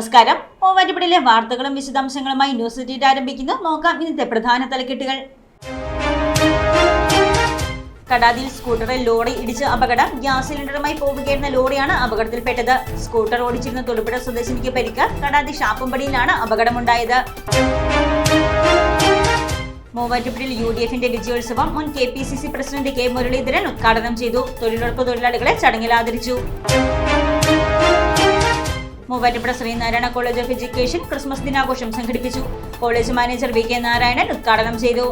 നമസ്കാരം. ഓവാറ്റുപടിയിലെ വാർത്തകളും വിശദാംശങ്ങളുമായി ന്യൂസ് സിറ്റിയിൽ ആരംഭിക്കുന്നു. നോക്കാം ഇന്നത്തെ പ്രധാന തലക്കെട്ടുകൾ. കടാതിയിൽ സ്കൂട്ടറിൽ ലോറി ഇടിച്ച് അപകടം. ഗ്യാസ് സിലിണ്ടറുമായി പോവുകയായിരുന്ന ലോറിയാണ് അപകടത്തിൽപ്പെട്ടത്. സ്കൂട്ടർ ഓടിച്ചിരുന്ന തൊടുപുഴ സ്വദേശിനിക്ക് പരിക്ക്. കടാതി ഷാപ്പമ്പടിയിലാണ് അപകടമുണ്ടായത്. മൂവാറ്റുപുഴയിൽ യു ഡി എഫിന്റെ വിജയോത്സവം മുൻ K P C C president K Muraleedharan ഉദ്ഘാടനം ചെയ്തു. തൊഴിലുറപ്പ് തൊഴിലാളികളെ ചടങ്ങിൽ ആദരിച്ചു. Muvattupuzha Sreenarayana college of education Christmas ദിനാഘോഷം സംഘടിപ്പിച്ചു. College manager V K Narayanan ഉദ്ഘാടനം ചെയ്തു.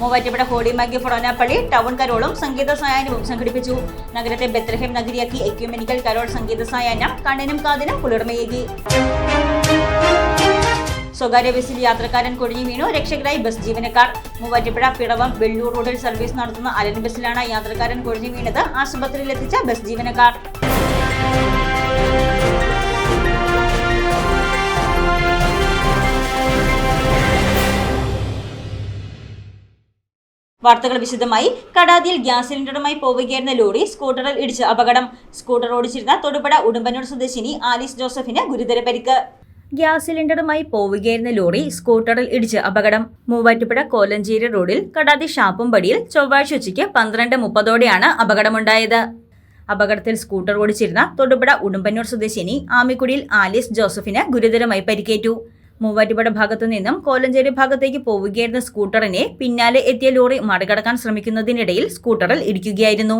മൂവാറ്റുപുഴ ഹോളി മാഗി ഫൊറോനാപ്പള്ളി ടൗൺ കരോളും സംഗീത സായാഹ്നവും സംഘടിപ്പിച്ചു. നഗരത്തെ ബെത്രഹേം നഗരിയാക്കി എക്യുമെനിക്കൽ കരോൾ സംഗീത സായാഹ്നം കണ്ണിനും കാതിനും കുളിർമയേകി. സ്വകാര്യ ബസ്സിൽ യാത്രക്കാരൻ കൊഴിഞ്ഞു വീണു. രക്ഷകരായി ബസ് ജീവനക്കാർ. മൂവാറ്റുപുഴ പിടവം വെള്ളൂർ റോഡിൽ സർവീസ് നടത്തുന്ന അലൻ ബസ്സിലാണ് യാത്രക്കാരൻ കൊഴിഞ്ഞു വീണത്. ആശുപത്രിയിലെത്തിച്ച ബസ് ജീവനക്കാർ. വാർത്തകൾ വിശദമായി. കടാതിയിൽ ഗ്യാസ് സിലിണ്ടറുമായി പോവുകയായിരുന്ന ലോറി സ്കൂട്ടറിൽ ഇടിച്ച് അപകടം. സ്കൂട്ടർ ഓടിച്ചിരുന്ന തൊടുപുഴ ഉടുമ്പന്നൂർ സ്വദേശിനി ആലീസ് ജോസഫിന് ഗുരുതര പരിക്ക്. ഗ്യാസ് സിലിണ്ടറുമായി പോവുകയായിരുന്ന ലോറി സ്കൂട്ടറിൽ ഇടിച്ച് അപകടം. മൂവാറ്റുപുഴ കോലഞ്ചേരി റോഡിൽ കടാതി ഷാപ്പുംപടിയിൽ ചൊവ്വാഴ്ച ഉച്ചയ്ക്ക് പന്ത്രണ്ട് മുപ്പതോടെയാണ് അപകടമുണ്ടായത്. അപകടത്തിൽ സ്കൂട്ടർ ഓടിച്ചിരുന്ന തൊടുപുഴ ഉടുമ്പന്നൂർ സ്വദേശിനി ആമിക്കുടിയിൽ ആലീസ് ജോസഫിന് ഗുരുതരമായി പരിക്കേറ്റു. മൂവാറ്റുപുഴ ഭാഗത്തു നിന്നും കോലഞ്ചേരി ഭാഗത്തേക്ക് പോവുകയായിരുന്ന സ്കൂട്ടറിനെ പിന്നാലെ എത്തിയ ലോറി മറികടക്കാൻ ശ്രമിക്കുന്നതിനിടയിൽ സ്കൂട്ടറിൽ ഇടിക്കുകയായിരുന്നു.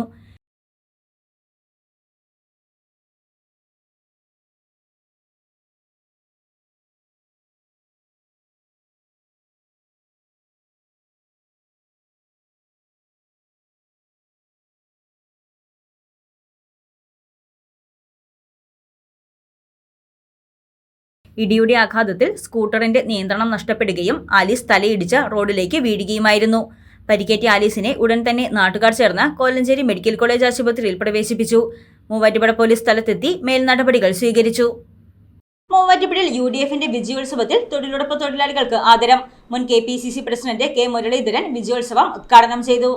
ഇടിയുടെ ആഘാതത്തിൽ സ്കൂട്ടറിന്റെ നിയന്ത്രണം നഷ്ടപ്പെടുകയും ആലീസ് തലയിടിച്ച റോഡിലേക്ക് വീഴുകയുമായിരുന്നു. പരിക്കേറ്റ ആലീസിനെ ഉടൻ തന്നെ നാട്ടുകാർ ചേർന്ന് കോലഞ്ചേരി മെഡിക്കൽ കോളേജ് ആശുപത്രിയിൽ പ്രവേശിപ്പിച്ചു. മൂവാറ്റുപുഴ പോലീസ് സ്ഥലത്തെത്തി മേൽനടപടികൾ സ്വീകരിച്ചു. മൂവാറ്റുപുഴയിൽ യു ഡി എഫിന്റെ വിജയോത്സവത്തിൽ തൊഴിലുറപ്പ് തൊഴിലാളികൾക്ക് ആദരം. മുൻ K P C C president K Muraleedharan വിജയോത്സവം ഉദ്ഘാടനം ചെയ്തു.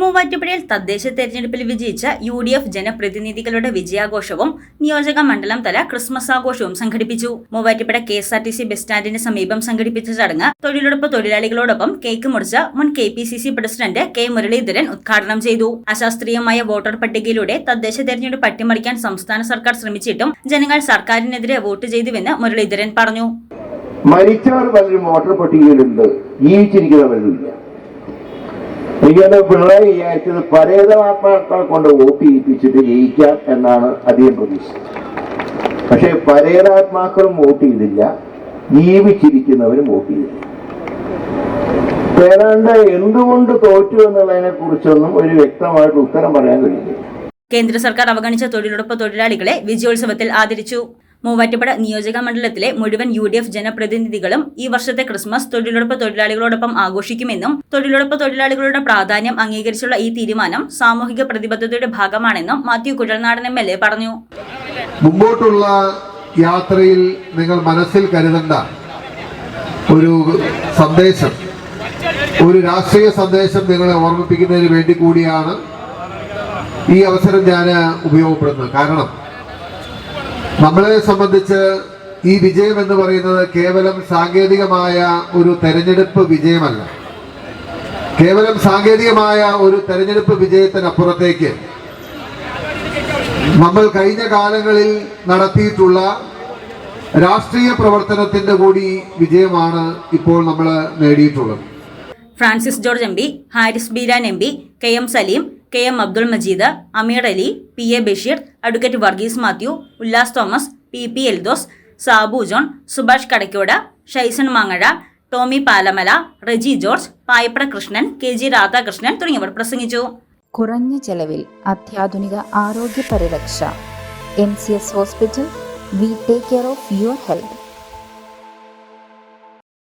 മൂവാറ്റുപുഴയിൽ തദ്ദേശ തെരഞ്ഞെടുപ്പിൽ വിജയിച്ച യു ഡി എഫ് ജനപ്രതിനിധികളുടെ വിജയാഘോഷവും നിയോജക മണ്ഡലം തല ക്രിസ്മസ് ആഘോഷവും സംഘടിപ്പിച്ചു. Muvattupuzha K S R T C bus സ്റ്റാൻഡിന് സമീപം സംഘടിപ്പിച്ച ചടങ്ങ് തൊഴിലുറപ്പ് തൊഴിലാളികളോടൊപ്പം കേക്ക് മുറിച്ച മുൻ K P C C president K Muraleedharan ഉദ്ഘാടനം ചെയ്തു. അശാസ്ത്രീയമായ വോട്ടർ പട്ടികയിലൂടെ തദ്ദേശ തെരഞ്ഞെടുപ്പ് അട്ടിമറിക്കാൻ സംസ്ഥാന സർക്കാർ ശ്രമിച്ചിട്ടും ജനങ്ങൾ സർക്കാരിനെതിരെ വോട്ട് ചെയ്തുവെന്ന് മുരളീധരൻ പറഞ്ഞു. മരിച്ചവർ പലരും വോട്ടർ പട്ടികയിലുണ്ട്. ജീവിച്ചിരിക്കുന്നവരില്ല എനിക്കത് പിണറായി വിചാരിച്ചത് പരേതമാത്മാക്കളെ കൊണ്ട് വോട്ട് ചെയ്യിപ്പിച്ചിട്ട് ജയിക്കാം എന്നാണ് അധികം പ്രതീക്ഷിച്ചത്. പക്ഷെ പരേതാത്മാക്കളും വോട്ട് ചെയ്തില്ല. ജീവിച്ചിരിക്കുന്നവരും വോട്ട് ചെയ്തില്ല. ഏതാണ്ട് എന്തുകൊണ്ട് തോറ്റു എന്നുള്ളതിനെ കുറിച്ചൊന്നും ഒരു വ്യക്തമായിട്ട് ഉത്തരം പറയാൻ കഴിയില്ല. കേന്ദ്ര സർക്കാർ അവഗണിച്ച തൊഴിലുറപ്പ് തൊഴിലാളികളെ വിജയോത്സവത്തിൽ ആദരിച്ചു. മൂവാറ്റുപുഴ നിയോജക മണ്ഡലത്തിലെ മുഴുവൻ യു ഡി എഫ് ജനപ്രതിനിധികളും ഈ വർഷത്തെ ക്രിസ്മസ് തൊഴിലുറപ്പ് തൊഴിലാളികളോടൊപ്പം ആഘോഷിക്കുമെന്നും തൊഴിലുറപ്പ് തൊഴിലാളികളുടെ പ്രാധാന്യം അംഗീകരിച്ചുള്ള ഈ തീരുമാനം സാമൂഹിക പ്രതിബദ്ധതയുടെ ഭാഗമാണെന്നും Mathew Kuzhalnadan M L A പറഞ്ഞു. മുമ്പോട്ടുള്ള യാത്രയിൽ നിങ്ങൾ മനസ്സിൽ കരുതേണ്ട ഒരു സന്ദേശം ഒരു രാഷ്ട്രീയ സന്ദേശം നിങ്ങളെ ഓർമ്മിപ്പിക്കുന്നതിന് വേണ്ടി കൂടിയാണ് ഈ അവസരം ഞാൻ ഉപയോഗപ്പെടുന്നത് കാരണം നമ്മളെ സംബന്ധിച്ച് ഈ വിജയം എന്ന് പറയുന്നത് കേവലം സാങ്കേതികമായ ഒരു തെരഞ്ഞെടുപ്പ് വിജയമല്ല. കേവലം സാങ്കേതികമായ ഒരു തെരഞ്ഞെടുപ്പ് വിജയത്തിനപ്പുറത്തേക്ക് നമ്മൾ കഴിഞ്ഞ കാലങ്ങളിൽ നടത്തിയിട്ടുള്ള രാഷ്ട്രീയ പ്രവർത്തനത്തിന്റെ കൂടി വിജയമാണ് ഇപ്പോൾ നമ്മൾ നേടിയിട്ടുള്ളത്. Francis George M P Haris Beeran M P K M Saleem K M Abdul Majeed Ameer Ali P A Basheer advocate Varghese Mathew Ullas Thomas P P Eldhose Sabu John Subhash Kadakkode Shaison മാങ്ങഴ Tomy Palamala Reji George Payipra Krishnan K G Radhakrishnan തുടങ്ങിയവർ പ്രസംഗിച്ചു. കുറഞ്ഞ ചെലവിൽ അത്യാധുനിക ആരോഗ്യ പരിരക്ഷ. M C S hospital we take care of your health.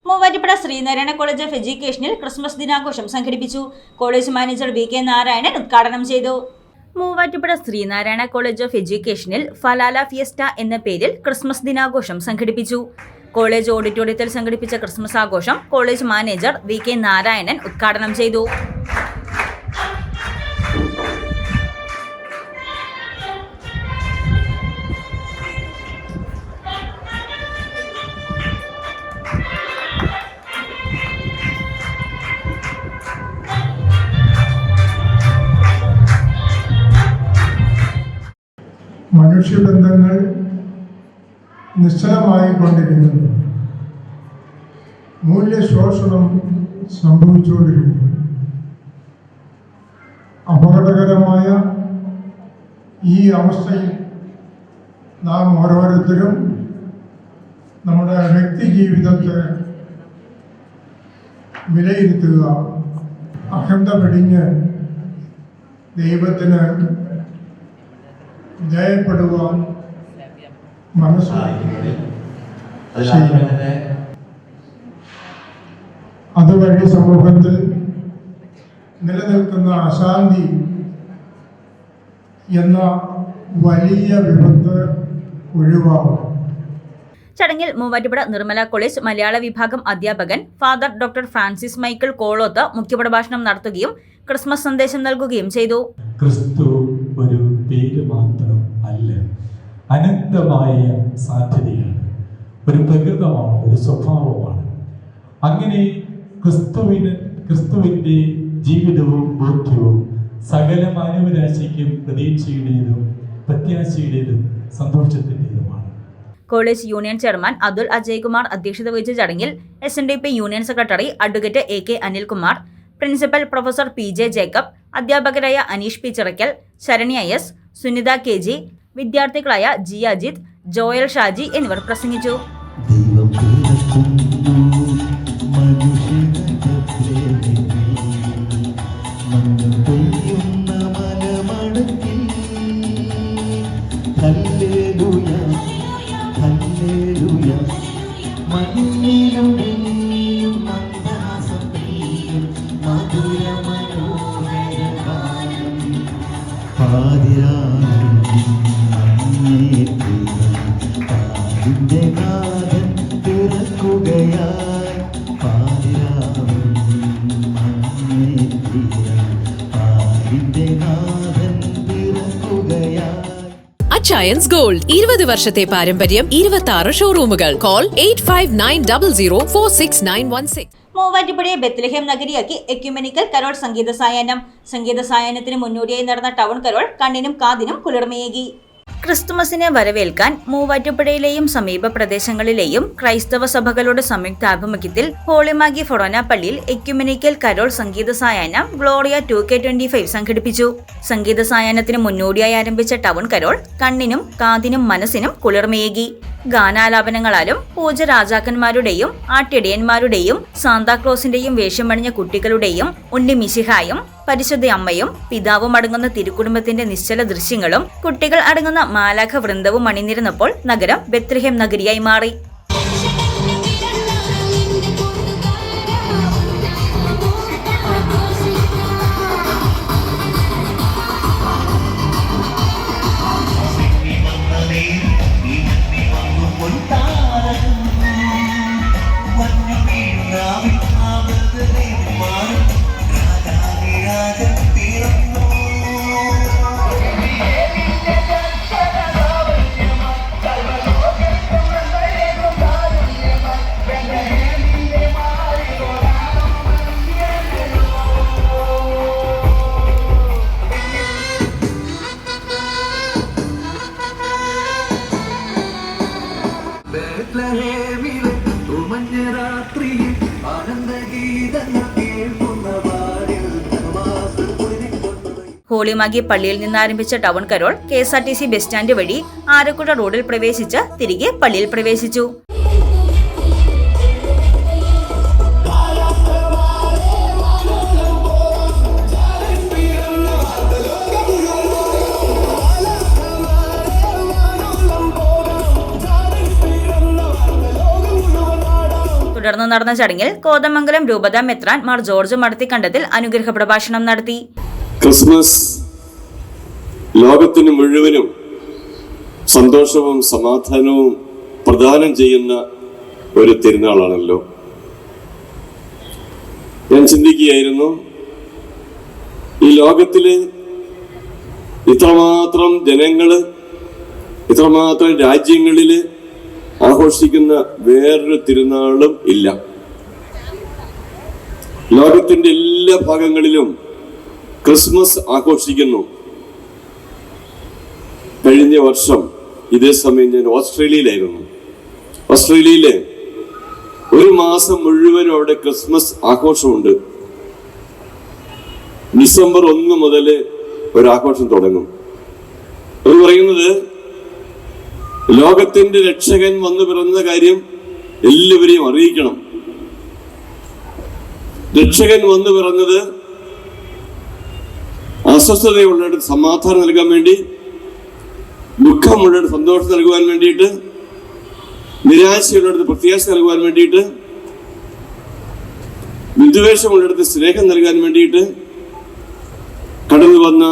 Muvattupuzha Sreenarayana college of എഡ്യൂക്കേഷനിൽ Christmas ദിനാഘോഷം സംഘടിപ്പിച്ചു. College manager V K Narayanan ഉദ്ഘാടനം ചെയ്തു. മൂവാറ്റുപുഴ ശ്രീനാരായണ കോളേജ് ഓഫ് എഡ്യൂക്കേഷനിൽ ഫലാല ഫിയസ്റ്റ എന്ന പേരിൽ ക്രിസ്മസ് ദിനാഘോഷം സംഘടിപ്പിച്ചു. കോളേജ് ഓഡിറ്റോറിയത്തിൽ സംഘടിപ്പിച്ച ക്രിസ്മസ് ആഘോഷം college manager V K Narayanan ഉദ്ഘാടനം ചെയ്തു. മനുഷ്യബന്ധങ്ങൾ നിശ്ചലമായി കൊണ്ടിരിക്കുന്നു മൂല്യശോഷണം സംഭവിച്ചുകൊണ്ടിരിക്കുന്നു. അപകടകരമായ ഈ അവസ്ഥയിൽ നാം ഓരോരുത്തരും നമ്മുടെ വ്യക്തി ജീവിതത്തെ വിലയിരുത്തുക. അഹന്ത വെടിഞ്ഞ് ദൈവത്തിന് വിധേയപ്പെടുവാൻ മനസ്സിലാക്കുന്നത് അതുവഴി സമൂഹത്തിൽ നിലനിൽക്കുന്ന അശാന്തി എന്ന വലിയ വിപത്ത് ഒഴിവാകും. ചടങ്ങിൽ മൂവാറ്റുപുഴ നിർമ്മല കോളേജ് മലയാള വിഭാഗം അധ്യാപകൻ ഫാദർ ഡോക്ടർ ഫ്രാൻസിസ് മൈക്കിൾ കോളോത്ത് മുഖ്യപ്രഭാഷണം നടത്തുകയും ക്രിസ്മസ് സന്ദേശം നൽകുകയും ചെയ്തു. ക്രിസ്തു പേര് മാത്രം അല്ല അനന്തമായ സാധ്യതയാണ്. ഒരു പ്രകൃതമാണ് ഒരു സ്വഭാവമാണ്. അങ്ങനെ ക്രിസ്തുവിന് ക്രിസ്തുവിന്റെ ജീവിതവും ബോധ്യവും സകല മാനവരാശിക്കും പ്രതീക്ഷയുടേതും പ്രത്യാശയുടേതും സന്തോഷത്തിന്റെതുമാണ്. College union chairman Athul Ajaykumar അധ്യക്ഷത വഹിച്ച ചടങ്ങിൽ S N D P union secretary advocate A K Anilkumar principal professor P J Jacob അധ്യാപകരായ Aneesh P Chirakkal Saranya S Sunitha K G വിദ്യാർത്ഥികളായ G Ajith Joel Shaji എന്നിവർ പ്രസംഗിച്ചു. ദൈവം പാതിന്റെ നാഥൻ പിറക്കുകയായി പാതിരാവിൻ പാതിന്റെ നാഥൻ പിറക്കുകയായി അച്ചയൻസ് ഗോൾഡ് ഇരുപത് വർഷത്തെ പാരമ്പര്യം ഇരുപത്തി ആറ് ഷോറൂമുകൾ call eight five nine double zero four six nine one six മൂവാറ്റുപുഴയെ Bethlehem നഗരിയാക്കി എക്യുമെനിക്കൽ കരോൾ സംഗീത സായാഹ്നം. സംഗീത സായാഹ്നത്തിന് മുന്നോടിയായി നടന്ന ടൗൺ കരോൾ കണ്ണിനും കാതിനും കുളിർമയേകി. ക്രിസ്തുമസിനെ വരവേൽക്കാൻ മൂവാറ്റുപുഴയിലെയും സമീപ പ്രദേശങ്ങളിലെയും ക്രൈസ്തവ സഭകളുടെ സംയുക്താഭിമുഖ്യത്തിൽ ഹോളിമാഗി ഫൊറോന പള്ളിയിൽ എക്യുമെനിക്കൽ കരോൾ സംഗീത സായാഹ്നം Gloria two K twenty five സംഘടിപ്പിച്ചു. സംഗീത സായാഹ്നത്തിന് മുന്നോടിയായി ആരംഭിച്ച ടൗൺ കരോൾ കണ്ണിനും കാതിനും മനസ്സിനും കുളിർമയേകി. ഗാനാലാപനങ്ങളാലും പൂജ രാജാക്കന്മാരുടെയും ആട്ടിടയന്മാരുടെയും സാന്താക്ലോസിന്റെയും വേഷമണിഞ്ഞ കുട്ടികളുടെയും ഉണ്ണി മിശിഹായും പരിശുദ്ധ അമ്മയും പിതാവും അടങ്ങുന്ന തിരുക്കുടുംബത്തിന്റെ നിശ്ചല ദൃശ്യങ്ങളും കുട്ടികൾ അടങ്ങുന്ന മാലാഖ വൃന്ദവും അണിനിരുന്നപ്പോൾ നഗരം ബെത്ലഹേം നഗരിയായി മാറി. ഹോളിമാഗി പള്ളിയിൽ നിന്ന് ആരംഭിച്ച town carol K S R T C bus stand വഴി ആരക്കുഴ റോഡിൽ പ്രവേശിച്ച് തിരികെ പള്ളിയിൽ പ്രവേശിച്ചു. തുടർന്ന് നടന്ന ചടങ്ങിൽ കോതമംഗലം രൂപത മെത്രാൻ മാർ ജോർജ് മടത്തിക്കണ്ടത്തിൽ അനുഗ്രഹ പ്രഭാഷണം നടത്തി. ക്രിസ്മസ് ലോകത്തിന് മുഴുവനും സന്തോഷവും സമാധാനവും പ്രദാനം ചെയ്യുന്ന ഒരു തിരുനാളാണല്ലോ. ഞാൻ ചിന്തിക്കുകയായിരുന്നു ഈ ലോകത്തിൽ ഇത്രമാത്രം ജനങ്ങൾ ഇത്രമാത്രം രാജ്യങ്ങളിൽ ആഘോഷിക്കുന്ന വേറൊരു തിരുനാളും ഇല്ല. ലോകത്തിന്റെ എല്ലാ ഭാഗങ്ങളിലും ക്രിസ്മസ് ആഘോഷിക്കുന്നു. കഴിഞ്ഞ വർഷം ഇതേ സമയം ഞാൻ ഓസ്ട്രേലിയയിലായിരുന്നു. ഓസ്ട്രേലിയയിൽ ഒരു മാസം മുഴുവനും അവിടെ ക്രിസ്മസ് ആഘോഷമുണ്ട്. ഡിസംബർ ഒന്ന് മുതൽ ഒരു ആഘോഷം തുടങ്ങും. അത് പറയുന്നത് ലോകത്തിന്റെ രക്ഷകൻ വന്നു പിറന്ന കാര്യം എല്ലാവരെയും അറിയിക്കണം. രക്ഷകൻ വന്നു പിറന്നത് അസ്വസ്ഥതയുള്ളിടത്ത് സമാധാനം നൽകാൻ വേണ്ടി ദുഃഖമുള്ളവർക്ക് സന്തോഷം നൽകുവാൻ വേണ്ടിയിട്ട് നിരാശയുള്ളവർക്ക് പ്രത്യാശ നൽകുവാൻ വേണ്ടിയിട്ട് വിദ്വേഷമുള്ളിടത്ത് സ്നേഹം നൽകാൻ വേണ്ടിയിട്ട് കടന്നു വന്ന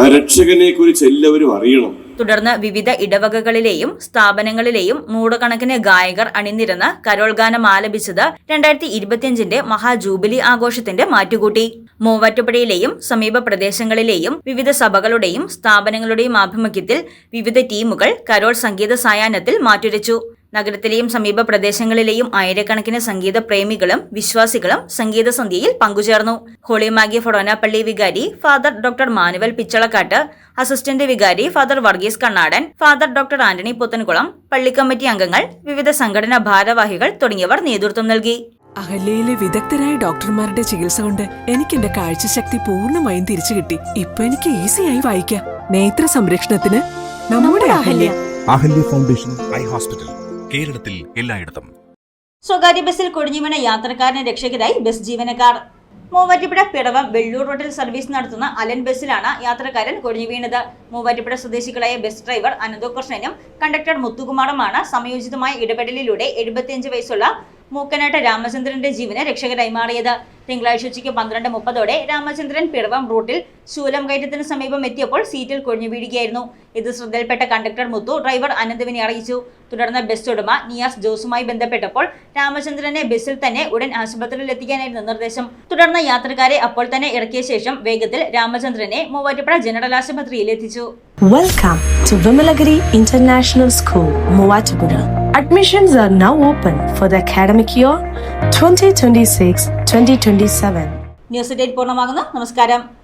ആ രക്ഷകനെ കുറിച്ച് എല്ലാവരും അറിയണം. തുടർന്ന് വിവിധ ഇടവകകളിലെയും സ്ഥാപനങ്ങളിലെയും നൂറുകണക്കിന് ഗായകർ അണിനിരന്ന് കരോൾഗാനം ആലപിച്ചത് രണ്ടായിരത്തി ഇരുപത്തിയഞ്ചിന്റെ മഹാജൂബിലി ആഘോഷത്തിന്റെ മാറ്റുകൂട്ടി. മൂവാറ്റുപുഴയിലെയും സമീപ പ്രദേശങ്ങളിലെയും വിവിധ സഭകളുടെയും സ്ഥാപനങ്ങളുടെയും ആഭിമുഖ്യത്തിൽ വിവിധ ടീമുകൾ കരോൾ സംഗീത സായാഹ്നത്തിൽ മാറ്റുരച്ചു. നഗരത്തിലെയും സമീപ പ്രദേശങ്ങളിലെയും ആയിരക്കണക്കിന് സംഗീത പ്രേമികളും വിശ്വാസികളും സംഗീത സന്ധ്യയിൽ പങ്കുചേർന്നു. ഹോളിമാഗി ഫൊഡോനാപ്പള്ളി വികാരി father doctor Manuel Pichalakkattu assistant വികാരി father Varghese Kannadan father doctor Antony Puthenkulam പള്ളി കമ്മിറ്റി അംഗങ്ങൾ വിവിധ സംഘടനാ ഭാരവാഹികൾ തുടങ്ങിയവർ നേതൃത്വം നൽകി. അഹല്യയിലെ വിദഗ്ധരായ ഡോക്ടർമാരുടെ ചികിത്സ കൊണ്ട് എനിക്ക് എന്റെ കാഴ്ചശക്തി പൂർണമായും തിരിച്ചു കിട്ടി. ഇപ്പൊ എനിക്ക് ഈസിയായി വായിക്കാം. നേത്ര സംരക്ഷണത്തിന് നമ്മുടെ Ahalya. Ahalya foundation eye hospital. കേരളത്തിൽ എല്ലായിടത്തും. സ്വകാര്യ ബസ്സിൽ കൊടിഞ്ഞുവീണ യാത്രക്കാരനെ രക്ഷകരായി ബസ് ജീവനക്കാർ. മൂവാറ്റുപുഴ പിടവം വെള്ളൂർ റോഡിൽ സർവീസ് നടത്തുന്ന അലൻ ബസ്സിലാണ് യാത്രക്കാരൻ കൊടിഞ്ഞു വീണത് മൂവാറ്റുപുഴ സ്വദേശികളായ ബസ് ഡ്രൈവർ അനന്തകൃഷ്ണനും കണ്ടക്ടർ മുത്തുകുമാറുമാണ് സമയോചിതമായ ഇടപെടലിലൂടെ എഴുപത്തിയഞ്ച് വയസ്സുള്ള മൂക്കനാട്ട് രാമചന്ദ്രന്റെ ജീവന് രക്ഷകരായി മാറിയത് തിങ്കളാഴ്ച ഉച്ചയ്ക്ക് പന്ത്രണ്ട് മുപ്പതോടെ രാമചന്ദ്രൻ പിറവം റൂട്ടിൽ ശൂലം കയറ്റത്തിന് സമീപം എത്തിയപ്പോൾ സീറ്റിൽ കൊഴിഞ്ഞു വീഴുകയായിരുന്നു. ഇത് ശ്രദ്ധയിൽപ്പെട്ട കണ്ടക്ടർ മുത്തു ഡ്രൈവർ അനന്തവിനെ അറിയിച്ചു. തുടർന്ന് ബസ് ഉടമ നിയാസ് ജോസുമായി ബന്ധപ്പെട്ടപ്പോൾ രാമചന്ദ്രനെ ബസ്സിൽ തന്നെ ഉടൻ ആശുപത്രിയിൽ എത്തിക്കാനായിരുന്നു നിർദ്ദേശം. തുടർന്ന് യാത്രക്കാരെ അപ്പോൾ തന്നെ ഇറക്കിയ ശേഷം വേഗത്തിൽ രാമചന്ദ്രനെ മൂവാറ്റുപുഴ ജനറൽ ആശുപത്രിയിൽ എത്തിച്ചു. Welcome to Vimalagiri international school Muvattupuzha the academic year twenty twenty six twenty twenty seven news date പൂർണമാകുന്നു. നമസ്കാരം.